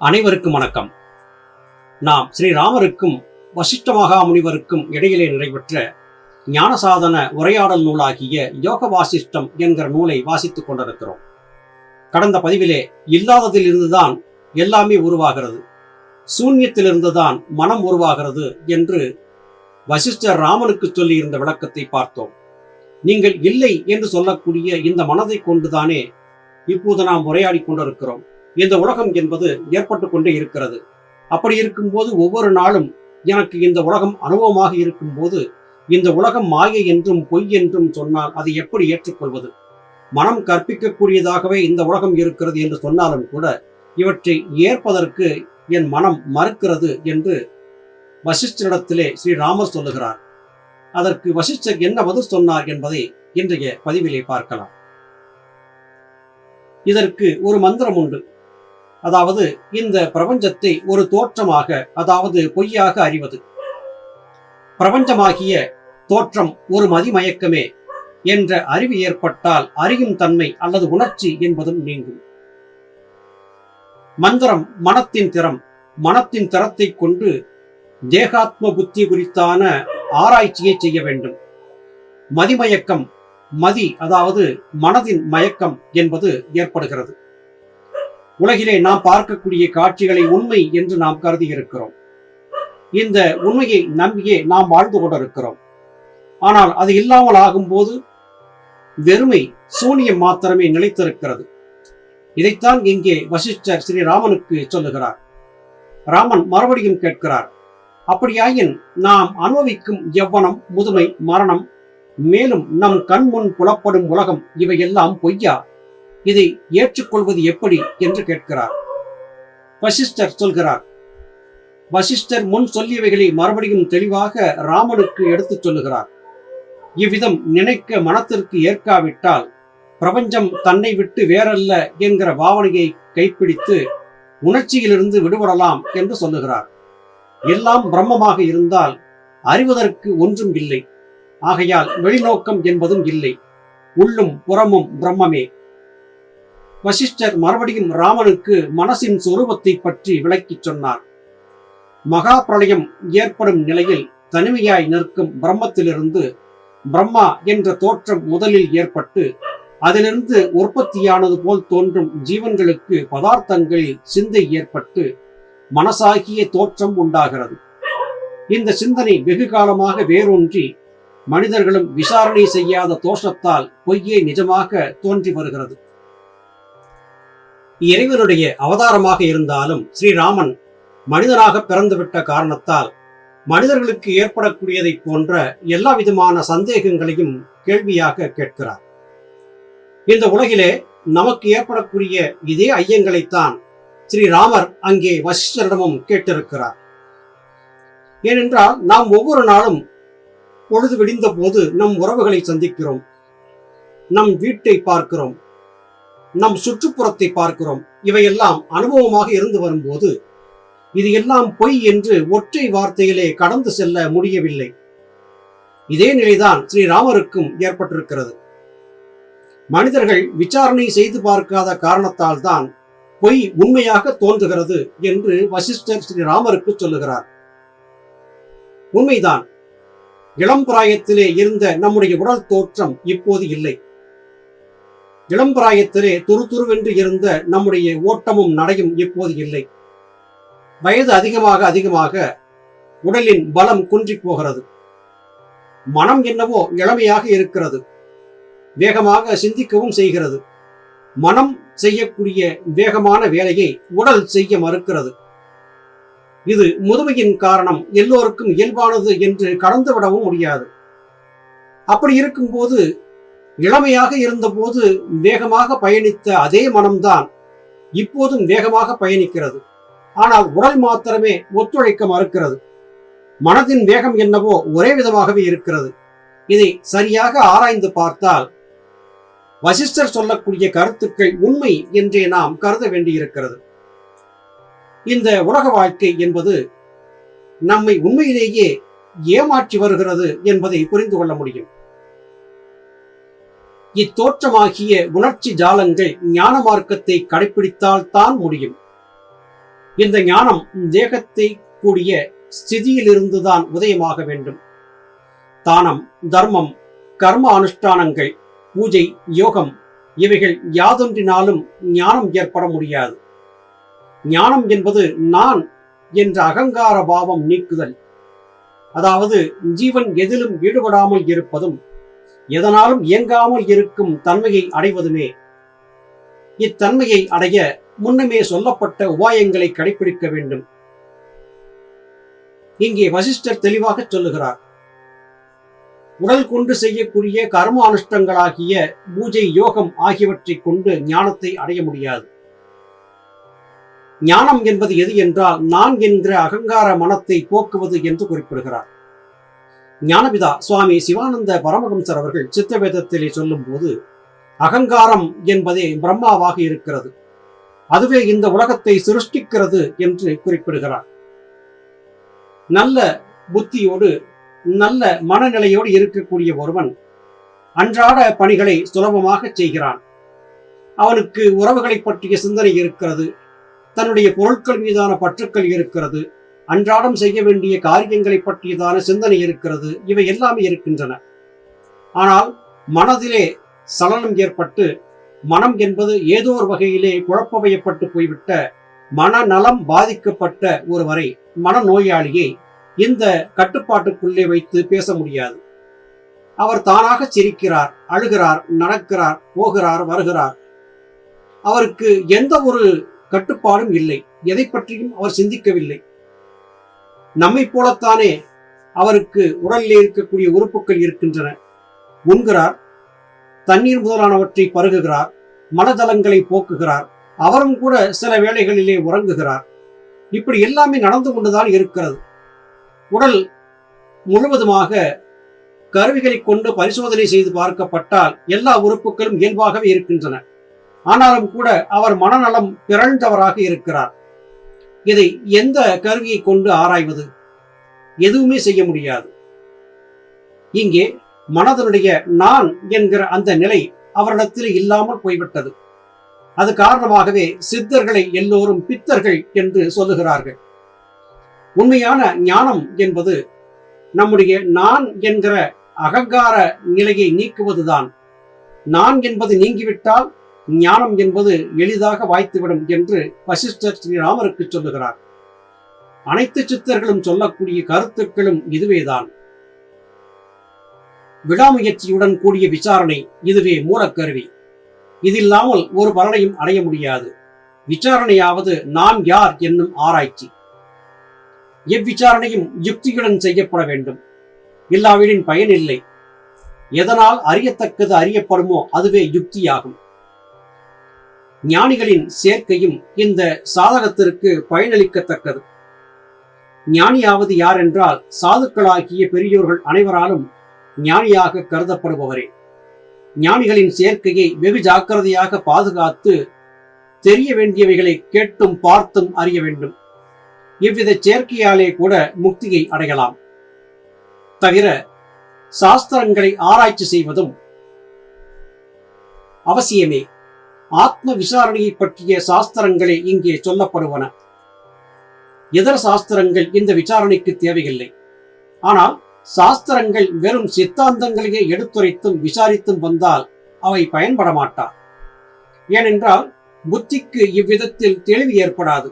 அனைவருக்கும் வணக்கம். நாம் ஸ்ரீராமருக்கும் வசிஷ்ட மகாமுனிவருக்கும் இடையிலே நடைபெற்ற ஞானசாதன உரையாடல் நூலாகிய யோக வாசிஷ்டம் என்கிற நூலை வாசித்துக் கொண்டிருக்கிறோம். கடந்த பதிவிலே இல்லாததிலிருந்துதான் எல்லாமே உருவாகிறது. சூன்யத்திலிருந்துதான் மனம் உருவாகிறது என்று வசிஷ்டர் ராமனுக்கு சொல்லியிருந்த விளக்கத்தை பார்த்தோம். நீங்கள் இல்லை என்று சொல்லக்கூடிய இந்த மனதை கொண்டுதானே இப்போது நாம் உரையாடி கொண்டிருக்கிறோம். இந்த உலகம் என்பது ஏற்பட்டு கொண்டே இருக்கிறது. அப்படி இருக்கும்போது ஒவ்வொரு நாளும் எனக்கு இந்த உலகம் அனுபவமாக இருக்கும்போது இந்த உலகம் மாயை என்றும் பொய் என்றும் சொன்னால் அதை எப்படி ஏற்றுக்கொள்வது? மனம் கற்பிக்கக்கூடியதாகவே இந்த உலகம் இருக்கிறது என்று சொன்னாலும் கூட இவற்றை ஏற்பதற்கு என் மனம் மறுக்கிறது என்று வசிஷ்டரிடத்திலே ஸ்ரீராமர் சொல்லுகிறார். அதற்கு வசிஷ்டர் என்ன பதில் சொன்னார் என்பதை இன்றைய பதிவிலே பார்க்கலாம். இதற்கு ஒரு மந்திரம் உண்டு. அதாவது இந்த பிரபஞ்சத்தை ஒரு தோற்றமாக அதாவது பொய்யாக அறிவது. பிரபஞ்சமாகிய தோற்றம் ஒரு மதிமயக்கமே என்ற அறிவு ஏற்பட்டால் அறியும் தன்மை அல்லது உணர்ச்சி என்பதும் நீங்கும். மந்திரம் மனத்தின் திறம் மனத்தின் திறத்தை கொண்டு தேகாத்ம புத்தி குறித்தான ஆராய்ச்சியை செய்ய வேண்டும். மதிமயக்கம் மதி அதாவது மனதின் மயக்கம் என்பது ஏற்படுகிறது. உலகிலே நாம் பார்க்கக்கூடிய காட்சிகளை உண்மை என்று நாம் கருதி இருக்கிறோம் இந்த உண்மையை நம்பியே நாம் வாழ்ந்து கொண்டிருக்கிறோம். ஆனால் அது இல்லாமல் ஆகும்போது வெறுமை சூனியம் மாத்திரமே நிலைத்திருக்கிறது. இதைத்தான் இங்கே வசிஷ்டர் ஸ்ரீராமனுக்கு சொல்லுகிறார். ராமன் மறுபடியும் கேட்கிறார் அப்படியாயின் நாம் அனுபவிக்கும் எவ்வனம் முதுமை மரணம் மேலும் நம் கண் முன் புலப்படும் உலகம் இவையெல்லாம் பொய்யா? இதை ஏற்றுக்கொள்வது எப்படி என்று கேட்கிறார். வசிஷ்டர் சொல்கிறார். வசிஷ்டர் முன் சொல்லியவைகளை மறுபடியும் தெளிவாக ராமனுக்கு எடுத்துச் சொல்லுகிறார். இவ்விதம் நினைக்க மனத்திற்கு ஏற்காவிட்டால் பிரபஞ்சம் தன்னை விட்டு வேறல்ல என்கிற பாவனையை கைப்பிடித்து உணர்ச்சியிலிருந்து விடுபடலாம் என்று சொல்லுகிறார். எல்லாம் பிரம்மமாக இருந்தால் அறிவதற்கு ஒன்றும் இல்லை. ஆகையால் வெளிநோக்கம் என்பதும் இல்லை. உள்ளும் புறமும் பிரம்மமே. வசிஷ்டர் மறுபடியும் ராமனுக்கு மனசின் சொரூபத்தை பற்றி விளக்கிச் சொன்னார். மகா பிரளயம் ஏற்படும் நிலையில் தனிமையாய் நிற்கும் பிரம்மத்திலிருந்து பிரம்மா என்ற தோற்றம் முதலில் ஏற்பட்டு அதிலிருந்து உற்பத்தியானது போல் தோன்றும் ஜீவன்களுக்கு பதார்த்தங்களில் சிந்தை ஏற்பட்டு மனசாகிய தோற்றம் உண்டாகிறது. இந்த சிந்தனை வெகு காலமாக வேரூன்றி மனிதர்களும் விசாரணை செய்யாத தோஷத்தால் பொய்யே நிஜமாக தோன்றி வருகிறது. இறைவனுடைய அவதாரமாக இருந்தாலும் ஸ்ரீராமன் மனிதனாக பிறந்துவிட்ட காரணத்தால் மனிதர்களுக்கு ஏற்படக்கூடியதை போன்ற எல்லா விதமான சந்தேகங்களையும் கேள்வியாக கேட்கிறார். இந்த உலகிலே நமக்கு ஏற்படக்கூடிய இதே ஐயங்களைத்தான் ஸ்ரீராமர் அங்கே வசிஷ்டரிடமும் கேட்டிருக்கிறார். ஏனென்றால் நாம் ஒவ்வொரு நாளும் பொழுது விடிந்த போது நம் உறவுகளை சந்திக்கிறோம். நம் வீட்டை பார்க்கிறோம். நம் சுற்றுப்புறத்தை பார்க்கிறோம். இவையெல்லாம் அனுபவமாக இருந்து வரும்போது இது எல்லாம் பொய் என்று ஒற்றை வார்த்தையிலே கடந்து செல்ல முடியவில்லை. இதே நிலைதான் ஸ்ரீராமருக்கும் ஏற்பட்டிருக்கிறது. மனிதர்கள் விசாரணை செய்து பார்க்காத காரணத்தால் தான் பொய் உண்மையாக தோன்றுகிறது என்று வசிஷ்டர் ஸ்ரீராமருக்கு சொல்லுகிறார். உண்மைதான். இளம் பிராயத்திலே இருந்த நம்முடைய உடல் தோற்றம் இப்போது இல்லை. இளம்பிராயத்திலே துரு துருவென்று இருந்த நம்முடைய ஓட்டமும் நடையும் இப்போது இல்லை. வயது அதிகமாக அதிகமாக உடலின் பலம் குன்றி போகிறது. மனம் என்னவோ இளமையாக இருக்கிறது. வேகமாக சிந்திக்கவும் செய்கிறது. மனம் செய்யக்கூடிய வேகமான வேலையை உடல் செய்ய மறுக்கிறது. இது முதுமையின் காரணம். எல்லோருக்கும் இயல்பானது என்று கடந்துவிடவும் முடியாது. அப்படி இருக்கும்போது இளமையாக இருந்தபோது வேகமாக பயணித்த அதே மனம்தான் இப்போதும் வேகமாக பயணிக்கிறது. ஆனால் உடல் மாத்திரமே ஒத்துழைக்க மறுக்கிறது. மனதின் வேகம் என்னவோ ஒரே விதமாகவே இருக்கிறது. இதை சரியாக ஆராய்ந்து பார்த்தால் வசிஷ்டர் சொல்லக்கூடிய கருத்துக்கள் உண்மை என்றே நாம் கருத வேண்டியிருக்கிறது. இந்த உலக வாழ்க்கை என்பது நம்மை உண்மையிலேயே ஏமாற்றி வருகிறது என்பதை புரிந்து கொள்ள முடியும். இத்தோற்றமாகிய உணர்ச்சி ஜாலங்கள் ஞான மார்க்கத்தை கடைபிடித்தால் தான் முடியும். இந்த ஞானம் தேகத்தை கூடிய ஸ்திதியிலிருந்துதான் உதயமாக வேண்டும். தானம் தர்மம் கர்ம அனுஷ்டானங்கள் பூஜை யோகம் இவைகள் யாதொன்றினாலும் ஞானம் ஏற்பட முடியாது. ஞானம் என்பது நான் என்ற அகங்கார பாவம் நீக்குதல். அதாவது ஜீவன் எதிலும் ஈடுபடாமல் இருப்பதும் எதனாலும் இயங்காமல் இருக்கும் தன்மையை அடைவதுமே. இத்தன்மையை அடைய முன்னமே சொல்லப்பட்ட உபாயங்களை கடைபிடிக்க வேண்டும். இங்கே வசிஷ்டர் தெளிவாக சொல்லுகிறார். உடல் கொண்டு செய்யக்கூடிய கர்ம அனுஷ்டங்களாகிய பூஜை யோகம் ஆகியவற்றைக் கொண்டு ஞானத்தை அடைய முடியாது. ஞானம் என்பது எது என்றால் நான் என்கிற அகங்கார மனத்தை போக்குவது என்று குறிப்பிடுகிறார். ஞானபிதா சுவாமி சிவானந்த பரமஹம்சர் அவர்கள் சித்தவேதத்திலே சொல்லும் போது அகங்காரம் என்பதே பிரம்மாவாக இருக்கிறது. அதுவே இந்த உலகத்தை சிருஷ்டிக்கிறது என்று குறிப்பிடுகிறார். நல்ல புத்தியோடு நல்ல மனநிலையோடு இருக்கக்கூடிய ஒருவன் அன்றாட பணிகளை சுலபமாக செய்கிறான். அவனுக்கு உறவுகளை பற்றிய சிந்தனை இருக்கிறது. தன்னுடைய பொருட்கள் மீதான பற்றுக்கள் இருக்கிறது. அன்றாடம் செய்ய வேண்டிய காரியங்களை பற்றியதான சிந்தனை இருக்கிறது. இவை எல்லாமே இருக்கின்றன. ஆனால் மனதிலே சலனம் ஏற்பட்டு மனம் என்பது ஏதோ ஒரு வகையிலே குழப்பவையப்பட்டு போய்விட்ட மனநலம் பாதிக்கப்பட்ட ஒருவரை மனநோயாளியை இந்த கட்டுப்பாட்டுக்குள்ளே வைத்து பேச முடியாது. அவர் தானாக சிரிக்கிறார் அழுகிறார் நடக்கிறார் போகிறார் வருகிறார். அவருக்கு எந்த ஒரு கட்டுப்பாடும் இல்லை. எதை பற்றியும் அவர் சிந்திக்கவில்லை. நம்மை போலத்தானே அவருக்கு உடலில் இருக்கக்கூடிய உறுப்புகள் இருக்கின்றன. உண்கிறார் தண்ணீர் முதலானவற்றை பருகுகிறார் மனதளங்களை போக்குகிறார் அவரும் கூட சில வேளைகளிலே உறங்குகிறார். இப்படி எல்லாமே நடந்து கொண்டுதான் இருக்கிறது. உடல் முழுவதுமாக கருவிகளை கொண்டு பரிசோதனை செய்து பார்க்கப்பட்டால் எல்லா உறுப்புகளும் இயல்பாகவே இருக்கின்றன. ஆனாலும் கூட அவர் மனநலம் பிறழ்ந்தவராக இருக்கிறார். இதை எந்த கருவியை கொண்டு ஆராய்வது? எதுவுமே செய்ய முடியாது. இங்கே மனதனுடைய நான் என்கிற அந்த நிலை அவரிடத்தில் இல்லாமல் போய்விட்டது. அது காரணமாகவே சித்தர்களை எல்லோரும் பித்தர்கள் என்று சொல்லுகிறார்கள். உண்மையான ஞானம் என்பது நம்முடைய நான் என்கிற அகங்கார நிலையை நீக்குவதுதான். நான் என்பது நீங்கிவிட்டால் ஞானம் என்பது எளிதாக வாய்த்துவிடும் என்று வசிஷ்டர் ஸ்ரீராமருக்கு சொல்லுகிறார். அனைத்து சித்தர்களும் சொல்லக்கூடிய கருத்துக்களும் இதுவேதான். விடாமுயற்சியுடன் கூடிய விசாரணை இதுவே மூலக்கருவி. இதில்லாமல் ஒரு பலனையும் அடைய முடியாது. விசாரணையாவது நான் யார் என்னும் ஆராய்ச்சி. எவ்விசாரணையும் யுக்தியுடன் செய்யப்பட வேண்டும். இல்லாவிடின் பயனில்லை. எதனால் அறியத்தக்கது அறியப்படுமோ அதுவே யுக்தியாகும். ஞானிகளின் சேர்க்கையும் இந்த சாதகத்திற்கு பயனளிக்கத்தக்கது. ஞானியாவது யார் என்றால் சாதுக்களாகிய பெரியோர்கள் அனைவராலும் ஞானியாக கருதப்படுபவரே. ஞானிகளின் சேர்க்கையை வெகு ஜாக்கிரதையாக பாதுகாத்து தெரிய வேண்டியவைகளை கேட்டும் பார்த்தும் அறிய வேண்டும். இவ்வித சேர்க்கையாலே கூட முக்தியை அடையலாம். தவிர சாஸ்திரங்களை ஆராய்ச்சி செய்வதும் அவசியமே. ஆத்ம விசாரணையை பற்றிய சாஸ்திரங்களே இங்கே சொல்லப்படுவன. இதர சாஸ்திரங்கள் இந்த விசாரணைக்கு தேவையில்லை. ஆனால் சாஸ்திரங்கள் வெறும் சித்தாந்தங்களையே எடுத்துரைத்தும் விசாரித்தும் வந்தால் அவை பயன்பட மாட்டார் ஏனென்றால் புத்திக்கு இவ்விதத்தில் தெளிவு ஏற்படாது.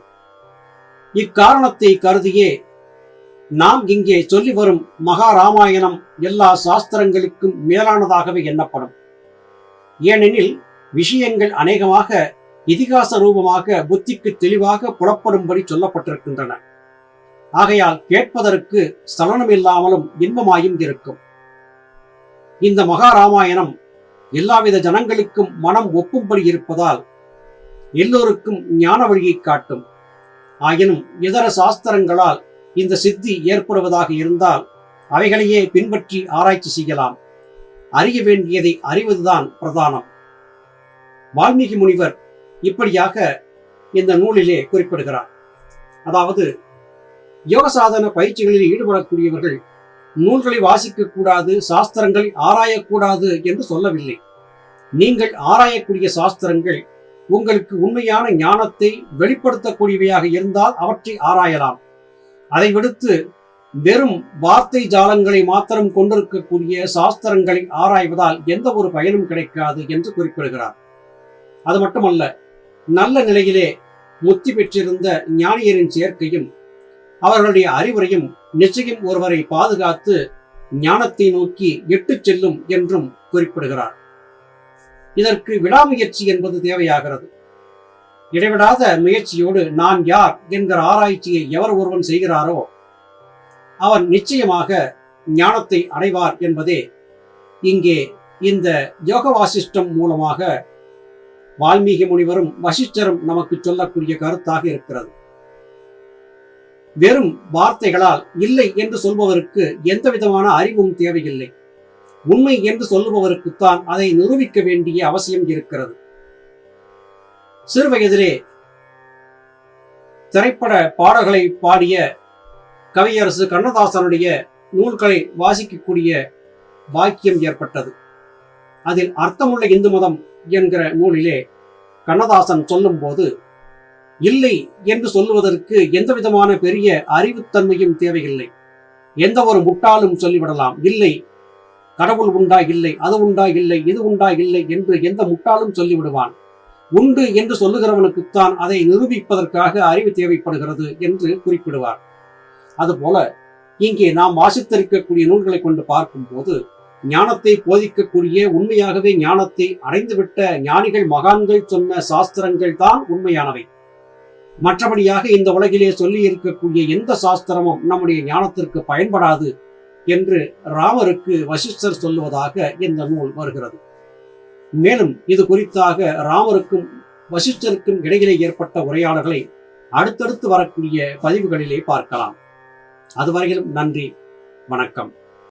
இக்காரணத்தை கருதியே நாம் இங்கே சொல்லி வரும் மகாராமாயணம் எல்லா சாஸ்திரங்களுக்கும் மேலானதாகவே எண்ணப்படும். ஏனெனில் விஷயங்கள் அநேகமாக இதிகாச ரூபமாக புத்திக்கு தெளிவாக புலப்படும்படி சொல்லப்பட்டிருக்கின்றன. ஆகையால் கேட்பதற்கு சலனம் இல்லாமலும் இன்பமாயும் இருக்கும். இந்த மகாராமாயணம் எல்லாவித ஜனங்களுக்கும் மனம் ஒப்பும்படி இருப்பதால் எல்லோருக்கும் ஞான வழியை காட்டும். ஆயினும் இதர சாஸ்திரங்களால் இந்த சித்தி ஏற்படுவதாக இருந்தால் அவைகளையே பின்பற்றி ஆராய்ச்சி செய்யலாம். அறிய வேண்டியதை அறிவதுதான் பிரதானம். வால்மீகி முனிவர் இப்படியாக இந்த நூலிலே குறிப்பிடுகிறார். அதாவது யோக சாதன பயிற்சிகளில் ஈடுபடக்கூடியவர்கள் நூல்களை வாசிக்க கூடாது சாஸ்திரங்களை ஆராயக்கூடாது என்று சொல்லவில்லை. நீங்கள் ஆராயக்கூடிய சாஸ்திரங்கள் உங்களுக்கு உண்மையான ஞானத்தை வெளிப்படுத்தக்கூடியவையாக இருந்தால் அவற்றை ஆராயலாம். அதை விடுத்து வெறும் வார்த்தை ஜாலங்களை மாத்திரம் கொண்டிருக்கக்கூடிய சாஸ்திரங்களை ஆராய்வதால் எந்த ஒரு பயனும் கிடைக்காது என்று குறிப்பிடுகிறார். அது மட்டுமல்ல நல்ல நிலையிலே முத்தி பெற்றிருந்த ஞானியரின் சேர்க்கையும் அவர்களுடைய அறிவுரையும் நிச்சயம் ஒருவரை பாதுகாத்து ஞானத்தை நோக்கி எட்டு செல்லும் என்றும் குறிப்பிடுகிறார். இதற்கு விடாமுயற்சி என்பது தேவையாகிறது. இடைவிடாத முயற்சியோடு நான் யார் என்கிற ஆராய்ச்சியை எவர் ஒருவன் செய்கிறாரோ அவன் நிச்சயமாக ஞானத்தை அடைவார் என்பதே இங்கே இந்த யோக வாசிஷ்டம் மூலமாக வால்மீகி முனிவரும் வசிஷ்டரும் நமக்கு சொல்லக்கூடிய கருத்தாக இருக்கிறது. வெறும் வார்த்தைகளால் இல்லை என்று சொல்பவருக்கு எந்த விதமான அறிவும் தேவையில்லை. உண்மை என்று சொல்லுபவருக்குத்தான் அதை நிரூபிக்க வேண்டிய அவசியம் இருக்கிறது. சிறு வயதிலே திரைப்பட பாடல்களை பாடிய கவியரசு கண்ணதாசனுடைய நூல்களை வாசிக்கக்கூடிய பாக்கியம் ஏற்பட்டது. அதில் அர்த்தமுள்ள இந்து மதம் என்கிற நூலிலே கண்ணதாசன் சொல்லும்போது இல்லை என்று சொல்லுவதற்கு எந்த விதமான பெரிய அறிவுத்தன்மையும் தேவையில்லை. எந்த ஒரு முட்டாளும் சொல்லிவிடலாம். இல்லை கடவுள் உண்டா? இல்லை அது உண்டா? இல்லை இது உண்டா? இல்லை என்று எந்த முட்டாளும் சொல்லிவிடுவான். உண்டு என்று சொல்லுகிறவனுக்குத்தான் அதை நிரூபிப்பதற்காக அறிவு தேவைப்படுகிறது என்று குறிப்பிடுவார். அதுபோல இங்கே நாம் வாசித்திருக்கக்கூடிய நூல்களை கொண்டு பார்க்கும்போது ஞானத்தை போதிக்கக்கூடிய உண்மையாகவே ஞானத்தை அடைந்துவிட்ட ஞானிகள் மகான்கள் சொன்ன சாஸ்திரங்கள் தான் உண்மையானவை. மற்றபடியாக இந்த உலகிலே சொல்லி இருக்கக்கூடிய எந்த சாஸ்திரமும் நம்முடைய ஞானத்திற்கு பயன்படாது என்று ராமருக்கு வசிஷ்டர் சொல்லுவதாக இந்த நூல் வருகிறது. மேலும் இது குறித்தாக ராமருக்கும் வசிஷ்டருக்கும் இடையிலே ஏற்பட்ட உரையாடல்களை அடுத்தடுத்து வரக்கூடிய பதிவுகளிலே பார்க்கலாம். அதுவரையிலும் நன்றி வணக்கம்.